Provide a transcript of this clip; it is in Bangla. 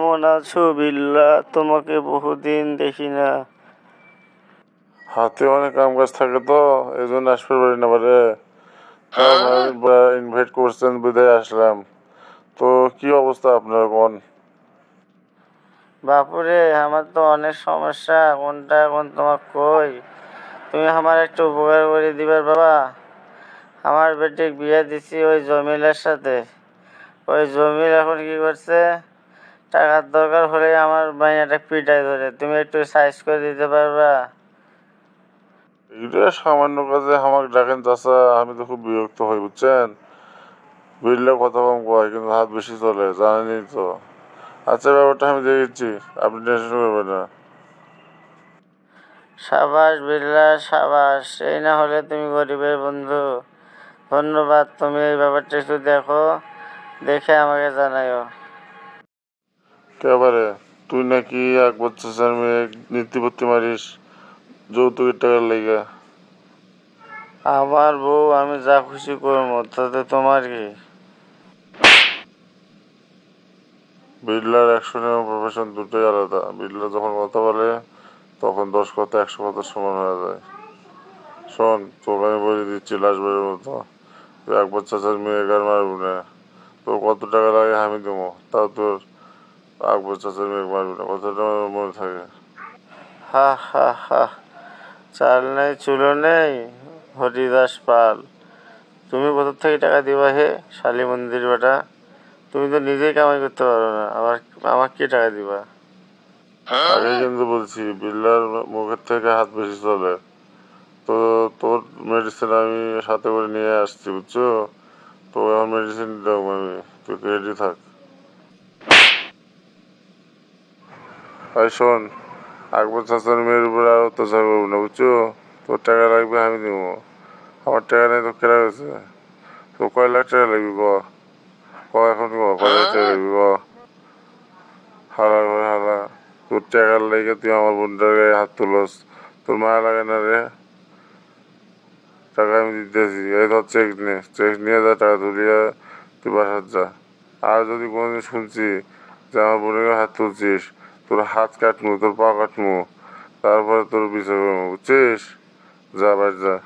কেমন আছো বিল্লা? তোমাকে বহুদিন দেখি না। হাতে অনেক কাম কাজ থাকে তো এই জন্য আসতে পারি না বারে। ইনভাইট করছেন বিদায় আসলাম। তো কি অবস্থা আপনার কোন? বাপুরে আমার তো অনেক সমস্যা। কোনটা এখন তোমার কই? তুমি আমার একটু উপকার করে দিবার বাবা। আমার বেটে বিয়ে দিছি ওই জমিলের সাথে। ওই জমিল এখন কি করছে? টাকার দরকার হলে আমার মাইয়াটা পিটাই ধরে। তুমি একটু সাইজ করে দিতে পারবা? এটা সামান্য কাজে আমাকে ডাকেন চাষা আমি তো খুব বিরক্ত হই বুঝছেন? বিললে কথা কম কয় কিন্তু হাত বেশি চলে জানেনি তো। আচ্ছা ব্যাপারটা আমি দেখেছি আপনি টেনশন করবেন না। সাবাস বিল্লা সাবাস এই না হলে তুমি গরিবের বন্ধু। ধন্যবাদ তুমি এই ব্যাপারটা একটু দেখো দেখে আমাকে জানাইও একেবারে তুই নাকি এক বছর মেয়ে নীতিপত্তি মারিস যৌতুকের টাকার লেগে। আমার বউ আমি যা খুশি করব তাতে তোমার কি? বিড়লার অ্যাকশন এবং প্রফেশন দুটোই আলাদা। বিড়লা যখন কথা বলে তখন দশ কথা একশো কথা সমান হয়ে যায়। শোন তোকে আমি বলে দিচ্ছি লাশবারের মতো। তুই একবার চাচার মেয়ে গার মারবো না। তোর কত টাকা লাগে আমি দেবো। তা তোর একবার চাচার মেয়ে মারবি না কথাটা আমার মনে থাকে হা হা হা চাল নেই চুলো নেই হরিদাস পাল, তুমি কোথা থেকে টাকা দিবা? হে শালী মন্দির বেটা তুমি তো নিজেই কামাই করতে পারো না। আবার আমার কি টাকা দিবা আগে কিন্তু বলছি বিড়লার মুখের থেকে হাত বেশি চলে। তো তোর মেডিসিন আমি সাথে করে নিয়ে আসছি, বুঝছ? তো আমার মেডিসিন দেবো আমি তুই রেডি থাক। ভাই শোন, আকবর চাচার মেয়ের উপরে আর অত্যাচার করব না, বুঝছ? তোর টাকা লাগবে, আমি দেবো আমার টাকা নেই তো কেনা গেছে। তো কয় লাখ টাকা লাগবে, ক? ক এখন ক? কয় লাখ টাকা লাগবে, ক? হালা করে হালা। তোর টাকার লেগে তুই আমার বোনটার গায়ে হাত তুলস। তোর মায়া লাগে না রে। টাকা আমি দিতেছি। এই ধর চেক নে। চেক নিয়ে যা, টাকা তুলিয়ে তুই বাসার যা। আর যদি কোনোদিন শুনছি যে আমার বোনের হাত তুলছিস তোর হাত কাটমু তোর পা কাটমু তারপরে তোর বিচার বুঝছিস যা বাস যা।